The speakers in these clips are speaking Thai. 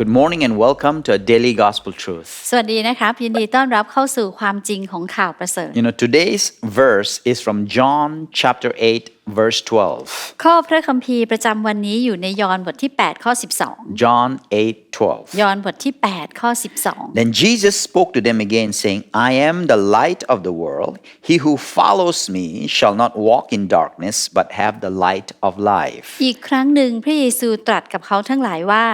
Good morning and welcome to a daily gospel truth. สวัสดีนะครับยินดีต้อนรับเข้าสู่ความจริงของข่าวประเสริฐ You know, today's verse is from John chapter 8, verse 12. ข้อพระคัมภีร์ประจำวันนี้อยู่ในยอห์นบทที่ 8 ข้อ John 8, 12 12. ยอห์นบทที่ 8 ข้อ Then Jesus spoke to them again, saying, I am the light of the world. He who follows me shall not walk in darkness, but have the light of life. 12 อีกครั้งหนึ่งพระเยซูตรัสกับเขาทั้งหลายว่า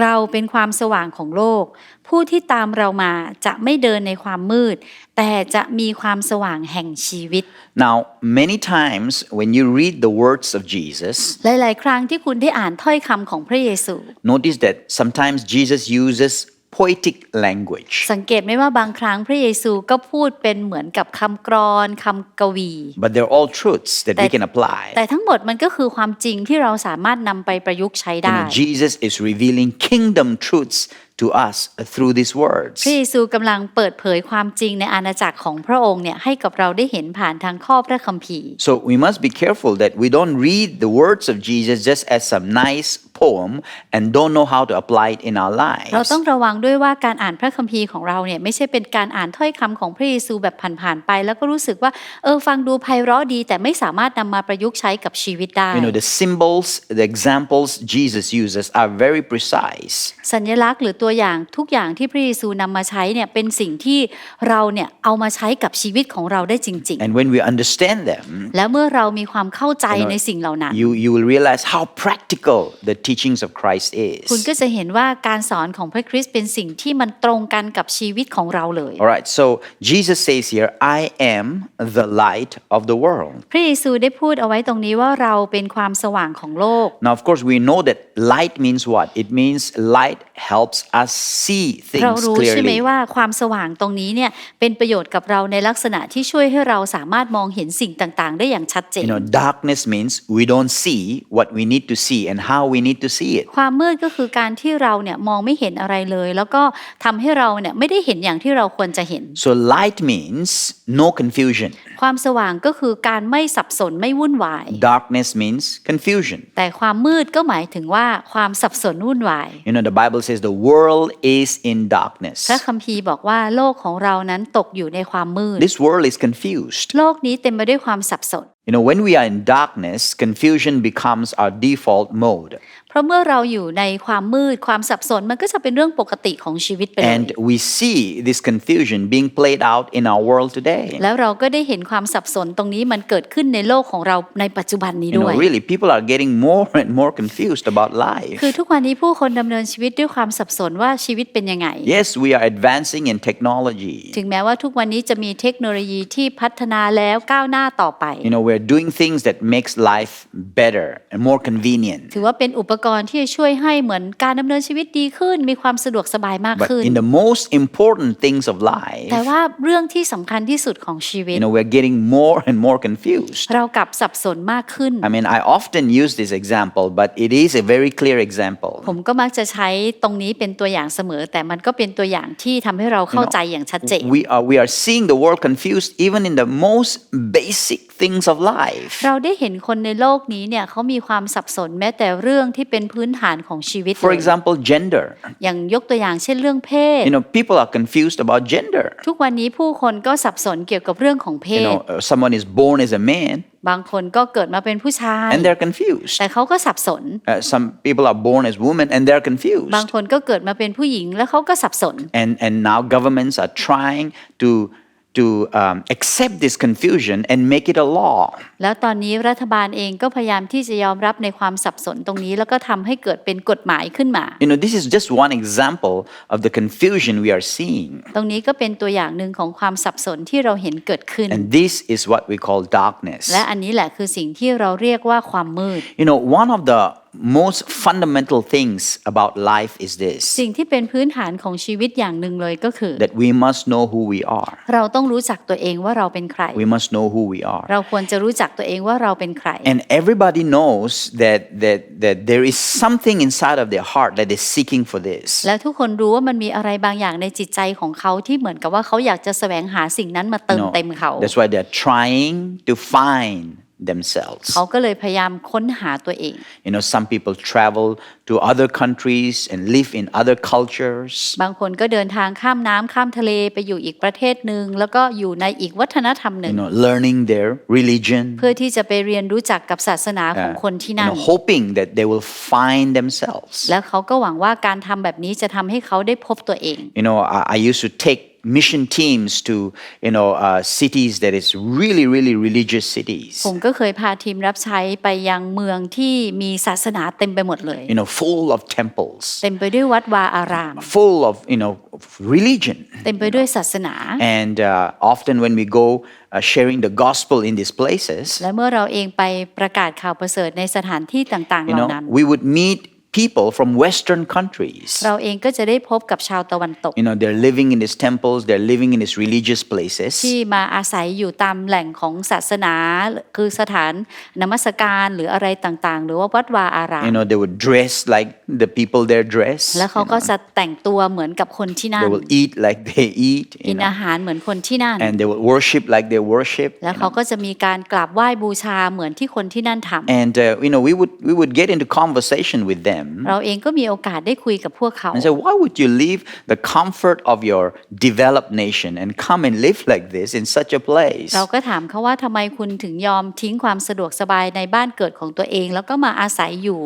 เราเป็นความสว่างของโลก ผู้ที่ตามเรามาจะไม่เดินในความมืด แต่จะมีความสว่างแห่งชีวิต Now, many times when you read the words of Jesus, หลายๆ ครั้งที่คุณได้อ่านถ้อยคำของพระเยซู notice that sometimes Jesus uses poetic language. สังเกตไหมว่าบางครั้งพระเยซูก็พูดเป็นเหมือนกับคำกรอนคำกวี But they're all truths that we That- can apply. แต่ทั้งหมดมันก็คือความจริงที่เราสามารถนำไปประยุกต์ใช้ You ได้ know, Jesus is revealing kingdom truths to us through these words. พระเยซูกำลังเปิดเผยความจริงในอาณาจักรของพระองค์เนี่ยให้กับเราได้เห็นผ่านทางข้อพระคัมภีร์ So we must be careful that we don't read the words of Jesus just as some nice poem and don't know how to apply it in our เรา lives. ต้องระวังด้วยว่าการอ่านพระคัมภีร์ของเราเนี่ยไม่ใช่เป็นการอ่านถ้อยคำของพระเยซูแบบผ่านๆไป แล้วก็รู้สึกว่าเออฟังดูไพเราะดี แต่ไม่สามารถนำมาประยุกต์ใช้กับชีวิตได้ You know, the symbols, the examples Jesus uses are very precise. สัญลักษณ์หรือตัวอย่างทุกอย่างที่พระเยซูนำมาใช้เนี่ยเป็นสิ่งที่เราเนี่ยเอามาใช้กับชีวิตของเราได้จริง And when we understand them, ๆแล้วเมื่อเรามีความเข้าใจในสิ่งเหล่านั้น you, you will realize how practical the teachings of Christ คุณ is. ก็จะเห็นว่าการสอนของพระคริสต์เป็นสิ่งที่มันตรงกันกับชีวิตของเราเลย All right, so Jesus says here, I am the light of the world. พระเยซูได้พูดเอาไว้ตรงนี้ว่าเราเป็นความสว่างของโลก Now, of course, we know that light means what? It means light helps us see เรา things รู้ใช่ไหม clearly. ว่าความสว่างตรงนี้เนี่ยเป็นประโยชน์กับเราในลักษณะที่ช่วยให้เราสามารถมองเห็นสิ่งต่างๆ ได้อย่างชัดเจน You know, darkness means we don't see what we need to see and how we need to see it. ความมืดก็คือการที่เราเนี่ยมองไม่เห็นอะไรเลย แล้วก็ทำให้เราเนี่ยไม่ได้เห็นอย่างที่เราควรจะเห็น So, light means no confusion, ความสว่างก็คือการไม่สับสนไม่วุ่นวาย darkness means confusion. แต่ความมืดก็หมายถึงว่าความสับสนวุ่นวาย You know, the Bible says the world is in darkness. พระคัมภีร์บอกว่าโลกของเรานั้นตกอยู่ในความมืด This world is confused. โลกนี้เต็มไปด้วยความสับสน You know, when we are in darkness, confusion becomes our default mode. เพราะเมื่อเราอยู่ในความมืดความสับสนมันก็จะเป็นเรื่องปกติของชีวิตไปเลย And we see this confusion being played out in our world today. แล้วเราก็ได้เห็นความสับสนตรงนี้มันเกิดขึ้นในโลกของเราในปัจจุบันนี้ You ด้วย know, really, people are getting more and more confused about life. คือทุกวันนี้ผู้คนดำเนินชีวิตด้วยความสับสนว่าชีวิตเป็นยังไง Yes, we are advancing in technology. ถึงแม้ว่าทุกวันนี้จะมีเทคโนโลยีที่พัฒนาแล้วก้าวหน้าต่อไป You know, we're doing things that makes life better and more convenient. ถือว่าเป็นอุปกรณ์ที่จะช่วยให้เหมือนการดำเนินชีวิตดีขึ้น มีความสะดวกสบายมาก But ขึ้น in the most important things of life, แต่ว่าเรื่องที่สำคัญที่สุดของชีวิต you know, we're getting more and more confused. เรากลับสับสนมากขึ้น I mean, I often use this example, but it is a very clear example. ผมก็มักจะใช้ตรงนี้เป็นตัวอย่างเสมอ แต่มันก็เป็นตัวอย่างที่ทำให้เราเข้าใจอย่างชัดเจน We are, we are seeing the world confused even in the most basic things of life. เราได้เห็นคนในโลกนี้เนี่ยเขามีความสับสนแม้แต่เรื่องที่เป็นพื้นฐานของชีวิต For เลย example, gender. อย่างยกตัวอย่างเช่นเรื่องเพศ You know, people are confused about gender. ทุกวันนี้ผู้คนก็สับสนเกี่ยวกับเรื่องของเพ You ศ know, uh, someone is born as a man บางคนก็เกิดมาเป็นผู้ชาย and they're confused. แต่เขาก็สับสน Uh, some people are born as women and they're confused. บางคนก็เกิดมาเป็นผู้หญิงแล้วเขาก็สับสน And, and now governments are trying to, to um, accept this confusion and make it a law. แล้วตอนนี้รัฐบาลเองก็พยายามที่จะยอมรับในความสับสนตรงนี้ แล้วก็ทำให้เกิดเป็นกฎหมายขึ้นมา You know, this is just one example of the confusion we are seeing. ตรงนี้ก็เป็นตัวอย่างหนึ่งของความสับสนที่เราเห็นเกิดขึ้น And this is what we call darkness. และอันนี้แหละคือสิ่งที่เราเรียกว่าความมืด You know, one of the most fundamental things about life is this สิ่งที่เป็นพื้นฐานของชีวิตอย่างหนึ่งเลยก็คือ that we must know who we are. เราต้องรู้จักตัวเองว่าเราเป็นใคร We must know who we are. เราควรจะรู้จักตัวเองว่าเราเป็นใคร And everybody knows that, that, that there is something inside of their heart that is seeking for this. และทุกคนรู้ว่ามันมีอะไรบางอย่างในจิตใจของเขาที่เหมือนกับว่าเขาอยากจะแสวงหาสิ่งนั้นมาเติ You ม know, เต็มเขา that's why they're trying to find themselves. เขาก็เลยพยายามค้นหาตัวเอง You know, some people travel to other countries and live in other cultures. บางคนก็เดินทางข้ามน้ำข้ามทะเลไปอยู่อีกประเทศหนึ่งแล้วก็อยู่ในอีกวัฒนธรรมหนึ่ You ง know, learning their religion, เพื่อที่จะไปเรียนรู้จักกับศาสนาของ uh, คนที่ you นั่น know, hoping that they will find themselves. แล้วเขาก็หวังว่าการทำแบบนี้จะทำให้เขาได้พบตัวเอง You know, I, I used to take mission teams to, you know, uh, cities that is really, really religious cities. ผมก็เคยพาทีมรับใช้ไปยังเมืองที่มีศาสนาเต็มไปหมดเลย You know, full of temples, เต็มไปด้วยวัดวาอาราม full of, you know, of religion. เต็มไปด้วยศาสนา And uh, often when we go uh, sharing the gospel in these places, และเมื่อเราเองไปประกาศข่าวประเสริฐในสถานที่ต่างๆ you เหล่า know, นั้น we would meet people from Western countries. เราเองก็จะได้พบกับชาวตะวันตก You know, they're living in these temples, they're living in these religious places. ที่มาอาศัยอยู่ตามแหล่งของศาสนา คือสถานนมัสการหรืออะไรต่างๆ หรือว่าวัดวาอาราม You know, they would dress like the people there dress. แล้วเขาก็จะแต่งตัวเหมือนกับคนที่นั่น They will eat like they eat. กิ You น know, อาหารเหมือนคนที่นั่น and they will worship like they worship. แล้วเขาก็จะมีการกราบไหว้บูชาเหมือนที่คนที่นั่นทำ And uh, you know, we would we would get into conversation with them เราเองก็มีโอกาสได้คุยกับพวกเขา and say, why would you leave the comfort of your developed nation and come and live like this in such a place? เราก็ถามเขาว่าทำไมคุณถึงยอมทิ้งความสะดวกสบายในบ้านเกิดของตัวเอง แล้วก็มาอาศัยอยู่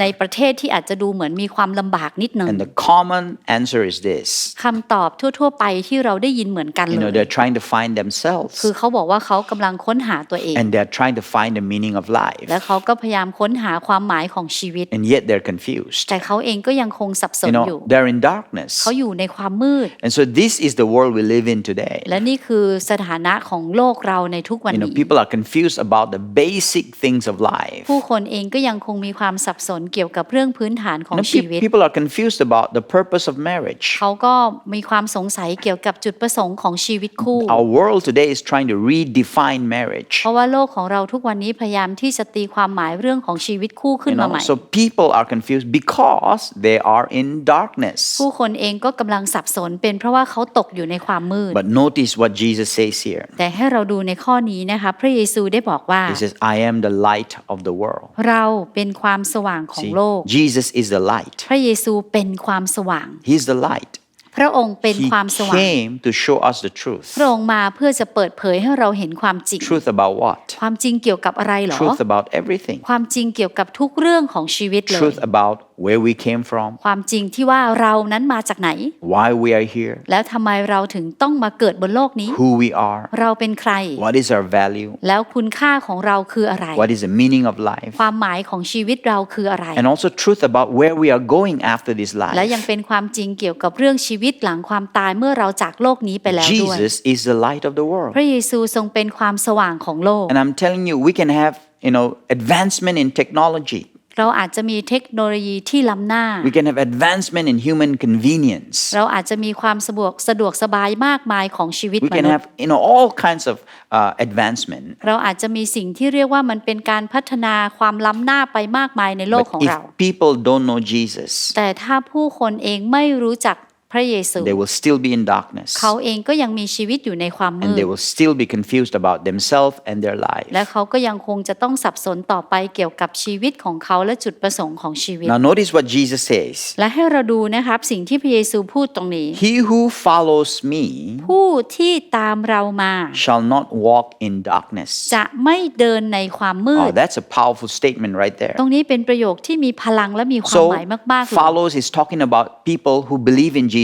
ในประเทศที่อาจจะดูเหมือนมีความลำบากนิดหนึ่ง And the common answer is this. คำตอบทั่ว ๆ ไปที่เราได้ยินเหมือนกัน You เล know, ย they're trying to find themselves คือเขาบอกว่าเขากำลังค้นหาตัวเอง and they're trying to find the meaning of life. และเขาก็พยายามค้นหาความหมายของชีวิต And yet they're confused. แต่เขาเองก็ยังคงสับส You นอยู่ know, they're in darkness. เขาอยู่ในความมืด And so this is the world we live in today. และนี่คือสถานะของโลกเราในทุกวัน You know, นี้ people are confused about the basic things of life. ผู้คนเองก็ยังคงมีความสับสนเกี่ยวกับเรื่องพื้นฐานของ You know, ชี pe- วิต people are confused about the purpose of marriage. เขาก็มีความสงสัยเกี่ยวกับจุดประสงค์ของชีวิตคู่ Our world today is trying to redefine marriage. เพราะว่าโลกของเราทุกวันนี้พยายามที่จะตีความหมายเรื่องของชีวิตคู่ขึ้น You มา know, ใหม่ so people are confused because they are in darkness. ผู้คนเองก็กำลังสับสนเป็นเพราะว่าเขาตกอยู่ในความมืด But notice what Jesus says here. แต่ให้เราดูในข้อนี้นะคะพระเยซูได้บอกว่า He says, I am the light of the world. เราเป็นความสว่างของ See, โลก Jesus is the light. พระเยซูเป็นความสว่าง He's the light. พระองค์เป็น He ความสว่าง came to show us the truth. พระองค์มาเพื่อจะเปิดเผยให้เราเห็นความจริง Truth about what? ความจริงเกี่ยวกับอะไรเหรอ Truth about everything. ความจริงเกี่ยวกับทุกเรื่องของชีวิตเลย Truth about where we came from, ความจริงที่ว่าเรานั้นมาจากไหน why we are here, แล้วทำไมเราถึงต้องมาเกิดบนโลกนี้ who we are, เราเป็นใคร what is our value, แล้วคุณค่าของเราคืออะไร what is the meaning of life, ความหมายของชีวิตเราคืออะไร and also truth about where we are going after this และยัง life. เป็นความจริงเกี่ยวกับเรื่องชีวิตหลังความตายเมื่อเราจากโลกนี้ไปแล้วด้วย Jesus is the light of the world. พระเยซูทรงเป็นความสว่างของโลก And I'm telling you, we can have, you know, advancement in technology. เราอาจจะมีเทคโนโลยีที่ล้ำหน้า We can have advancement in human convenience. เราอาจจะมีความสะดวกสะดวกสบายมากมายของชีวิต We ม can นุษย์ have, you know, all kinds of uh, advancement. เราอาจจะมีสิ่งที่เรียกว่ามันเป็นการพัฒนาความล้ำหน้าไปมากมายในโลก But ของ if เรา people don't know Jesus, แต่ถ้าผู้คนเองไม่รู้จัก พระเยซู they will still be in darkness. เขาเองก็ยังมีชีวิตอยู่ในความมื And ด they will still be confused about themselves and their life. และเขาก็ยังคงจะต้องสับสนต่อไปเกี่ยวกับชีวิตของเขาและจุดประสงค์ของชีวิต Now, notice what Jesus says และให้เราดูนะครับสิ่งที่พระเยซูพูดตรงนี้ He who follows me ผู้ที่ตามเรามา shall not walk in darkness. จะไม่เดินในความมื Oh, ด that's a powerful statement right there. ตรงนี้เป็นประโยคที่มีพลังและมีความ So, หมายมากๆเลย follows is talking about people who believe in Jesus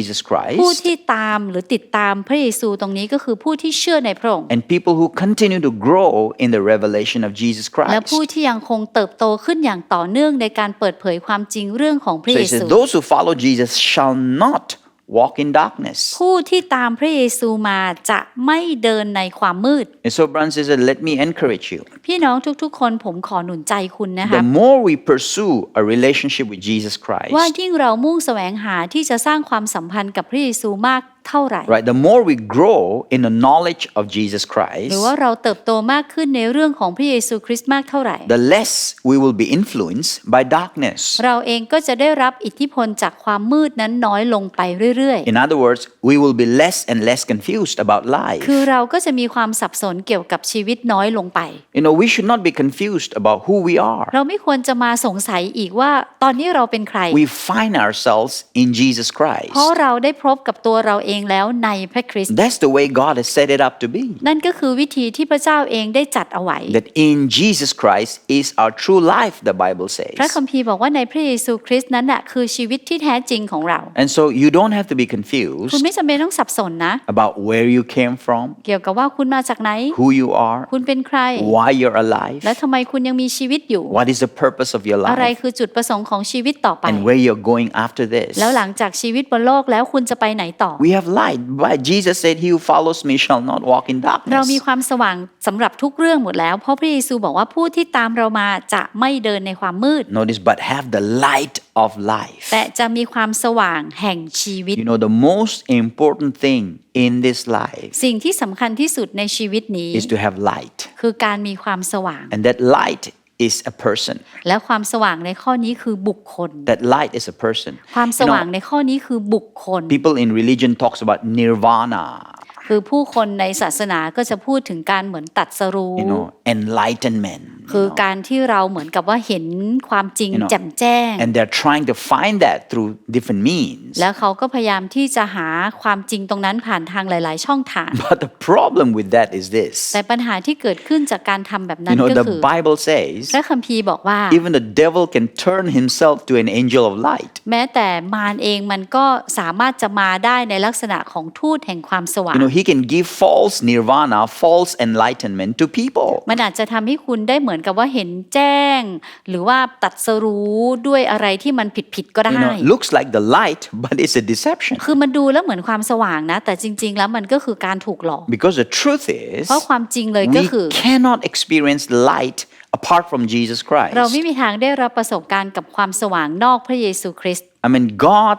ผู้ Christ ที่ตามหรือติดตามพระเยซูตรงนี้ก็คือผู้ที่เชื่อในพระองค์ and people who continue to grow in the revelation of Jesus และ Christ. ผู้ที่ยังคงเติบโตขึ้นอย่างต่อเนื่องในการเปิดเผยความจริงเรื่องของพระ So เย he says, ซู those who follow Jesus shall not walk in darkness. ผู้ที่ตามพระเยซูมาจะไม่เดินในความมืด And so, brothers and sisters, let me encourage you. พี่น้องทุกๆ คนผมขอหนุนใจคุณนะคะ The more we pursue a relationship with Jesus ว่า Christ, ยิ่งเรามุ่งแสวงหาที่จะสร้างความสัมพันธ์กับพระเยซูมากเท่าไหร่ right? The more we grow in the knowledge of Jesus หรือ Christ, ว่าเราเติบโตมากขึ้นในเรื่องของพระเยซูคริสต์มากเท่าไหร่ the less we will be influenced by darkness. เราเองก็จะได้รับอิทธิพลจากความมืดนั้นน้อยลงไปเรื่อย In other words, we will be less and less confused about ๆ life. คือเราก็จะมีความสับสนเกี่ยวกับชีวิตน้อยลงไป You know, we should not be confused about who we are. เราไม่ควรจะมาสงสัยอีกว่าตอนนี้เราเป็นใคร We find ourselves in Jesus Christ. เพราะเราได้พบกับตัวเราเองแล้วในพระคริสต์ That's the way God has set it up to be. นั่นก็คือวิธีที่พระเจ้าเองได้จัดเอาไว้ That in Jesus Christ is our true life, the Bible พระ says. คัมภีร์บอกว่าในพระเยซูคริสต์นั้นน่ะคือชีวิตที่แท้จริงของเรา And so you don't have to be คุณ confused ไม่จำเป็นต้องสับสนนะ about where you came from, เกี่ยวกับว่าคุณมาจากไหน who you are, คุณเป็นใคร why you're alive, และทำไมคุณยังมีชีวิตอยู่ what is the purpose of your อะไร life, คือจุดประสงค์ของชีวิตต่อไป and where you're going after this. แล้วหลังจากชีวิตบนโลกแล้วคุณจะไปไหนต่อ We have light. But Jesus said, He who follows me shall not walk in เรามี darkness. ความสว่างสำหรับทุกเรื่องหมดแล้ว เพราะพระเยซูบอกว่าผู้ที่ตามเรามาจะไม่เดินในความมืด Notice, but have the light of life. แต่จะมีความสว่างแห่งชีวิต You know, the most important thing in this life สิ่งที่สำคัญที่สุดในชีวิตนี้ is to have light. คือการมีความสว่าง And that light is a person. และความสว่างในข้อนี้คือบุคคล That light is a person. ความส You ว่าง know, ในข้อนี้คือบุคคล people in religion talks about nirvana, คือผู้คนในศาสนาก็จะพูดถึงการเหมือนตัดสรู้ you know, enlightenment. you คือ know. การที่เราเหมือนกับว่าเห็นความจริง You know, แจ่มแจ้ง And they're trying to find that through different means. แล้วเขาก็พยายามที่จะหาความจริงตรงนั้นผ่านทางหลาย ๆ ช่องทาง But the problem with that is this. แต่ปัญหาที่เกิดขึ้นจากการทำแบบนั้ You น know, ก็ the คือ Bible says พระคัมภีร์บอกว่า even the devil can turn himself to an angel of light. แม้แต่มารเองมันก็สามารถจะมาได้ในลักษณะของทูตแห่งความสว่าง You know, he can give false nirvana, false enlightenment to people. มันอาจจะทำให้คุณได้เหมือนกับว่าเห็นแจ้ง หรือว่าตัดสรู้ด้วยอะไรที่มันผิดผิดๆก็ได้ You know, looks like the light, but it's a deception. คือมันดูแล้วเหมือนความสว่างนะ แต่จริง ๆ แล้วมันก็คือการถูกหลอก Because the truth is, เพราะความจริงเลยก็ we คือ cannot experience light apart from Jesus เราไม่ Christ. มีทางได้รับประสบการณ์กับความสว่างนอกพระเยซูคริสต์ I mean, God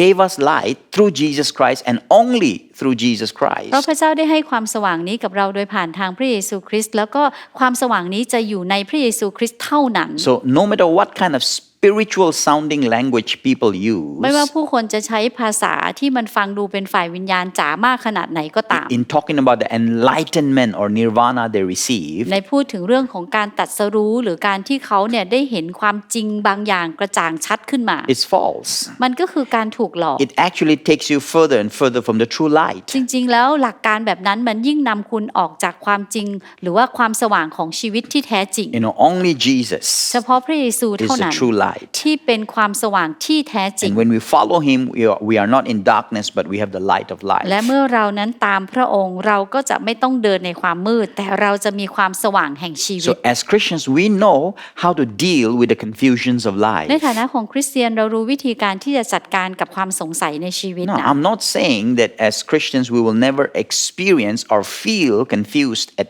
gave us light through Jesus Christ and only through Jesus เพราะ Christ. พระเจ้าได้ให้ความสว่างนี้กับเราโดยผ่านทางพระเยซูคริสต์แล้วก็ความสว่างนี้จะอยู่ในพระเยซูคริสต์เท่านั้น So, no matter what kind of spiritual sounding language people use, ไม่ว่าผู้คนจะใช้ภาษาที่มันฟังดูเป็นฝ่ายวิญญาณจ๋ามากขนาดไหนก็ตาม in talking about the enlightenment or nirvana they receive, ในพูดถึงเรื่องของการตัดสรู้หรือการที่เขาเนี่ยได้เห็นความจริงบางอย่างกระจ่างชัดขึ้นมา it's false. มันก็คือการถูกหลอก It actually takes you further and further from the true light. จริงๆ แล้วหลักการแบบนั้นมันยิ่งนำคุณออกจากความจริง หรือว่าความสว่างของชีวิตที่แท้จริง You know, only Jesus เฉพาะพระเยซู is เท่า the นั้น true light. ที่เป็นความสว่างที่แท้จริง And when we follow him, we are, we are not in darkness, but we have the light of และ life. เมื่อเรานั้นตามพระองค์เราก็จะไม่ต้องเดินในความมืด แต่เราจะมีความสว่างแห่งชีวิต So, as Christians, we know how to deal with the confusions of ใน life. ฐานะของคริสเตียนเรารู้วิธีการที่จะจัดการกับความสงสัยในชีวิต No, นะ I'm not saying that as Christians we will never experience or feel confused at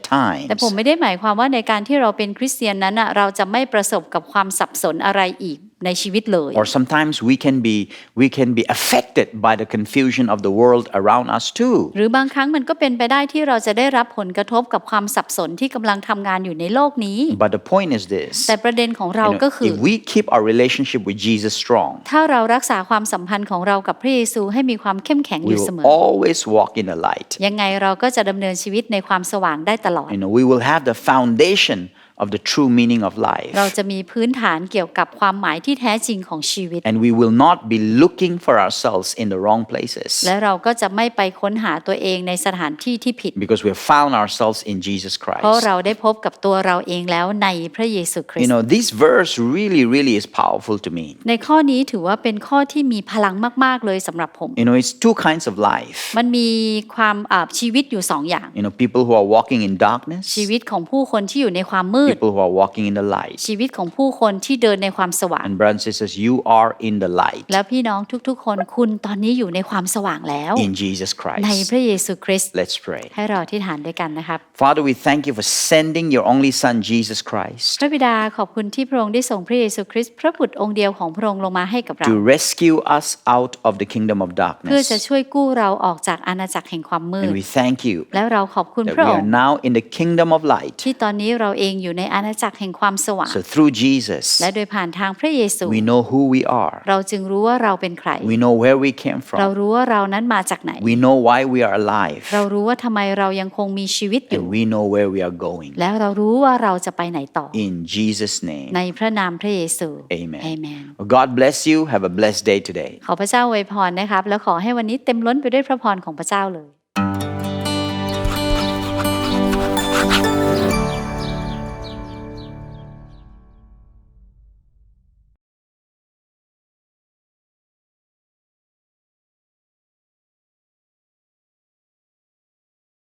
แต่ผม times. ไม่ได้หมายความว่าในการที่เราเป็นคริสเตียนนั้นน่ะเราจะไม่ประสบกับความสับสนอะไรอีก ในชีวิตเลย Or sometimes we can be we can be affected by the confusion of the world around us too. หรือบางครั้งมันก็เป็นไปได้ที่เราจะได้รับผลกระทบกับความสับสนที่กำลังทำงานอยู่ในโลกนี้ But the point is this แต่ประเด็นของเรา you know, ก็คือ if we keep our relationship with Jesus strong, ถ้าเรารักษาความสัมพันธ์ของเรากับพระเยซูให้มีความเข้มแข็งอ we ยู่เส will มอ always walk in the light. ยังไงเราก็จะดำเนินชีวิตในความสว่างได้ตลอด You know, we will have the foundation of the true meaning of life. เราจะมีพื้นฐานเกี่ยวกับความหมายที่แท้จริงของชีวิต And we will not be looking for ourselves in the wrong places และเราก็จะไม่ไปค้นหาตัวเองในสถานที่ที่ผิด because we have found ourselves in Jesus เพราะ Christ. เราได้พบกับตัวเราเองแล้วในพระเยซูคริส You ต์ know, this verse really, really is powerful to me. ในข้อนี้ถือว่าเป็นข้อที่มีพลังมาก ๆ เลยสำหรับผม You know, it's two kinds of life. มันมีความอ่าชีวิตอยู่สองอย่าง You know, people who are walking in darkness, ชีวิตของผู้คนที่อยู่ในความมืด ดด people who are walking in the light. ชีวิตของผู้คนที่เดินในความสว่าง And brothers and sisters, you are in the light แล้วพี่น้องทุกๆ คนคุณตอนนี้อยู่ในความสว่างแล้ว in Jesus ใน Christ. พระเยซูคริสต์ Let's pray. ให้เราที่ฐานด้วยกันนะครับ Father, we thank you for sending your only Son, Jesus Christ, พระบิดาขอบคุณที่พระองค์ได้ส่งพระเยซูคริสต์พระบุตรองค์เดียวของพระองค์ลงมาให้กับเรา to rescue us out of the kingdom of เพื่อจะ darkness. ช่วยกู้เราออกจากอาณาจักรแห่งความมืด And we thank you แล้วเราขอบคุณ that พระ we อง are ค์ now in the kingdom of light. ที่ตอนนี้เราเองอยู่ในอาณาจักรแห่งความสว่าง So through Jesus, และโดยผ่านทางพระเยซู we know who we are. เราจึงรู้ว่าเราเป็นใคร We know where we came เรา from. รู้ว่าเรานั้นมาจากไหน We know why we are alive. เรารู้ว่าทำไมเรายังคงมีชีวิตอยู่ And we know where we are going. แล้วเรารู้ว่าเราจะไปไหนต่อ In Jesus' name. ในพระนามพระเยซู Amen. เอเมน Well, God bless you. Have a blessed day today. ขอพระเจ้าอวยพรนะครับ แล้วขอให้วันนี้เต็มล้นไปด้วยพระพรของพระเจ้าเลย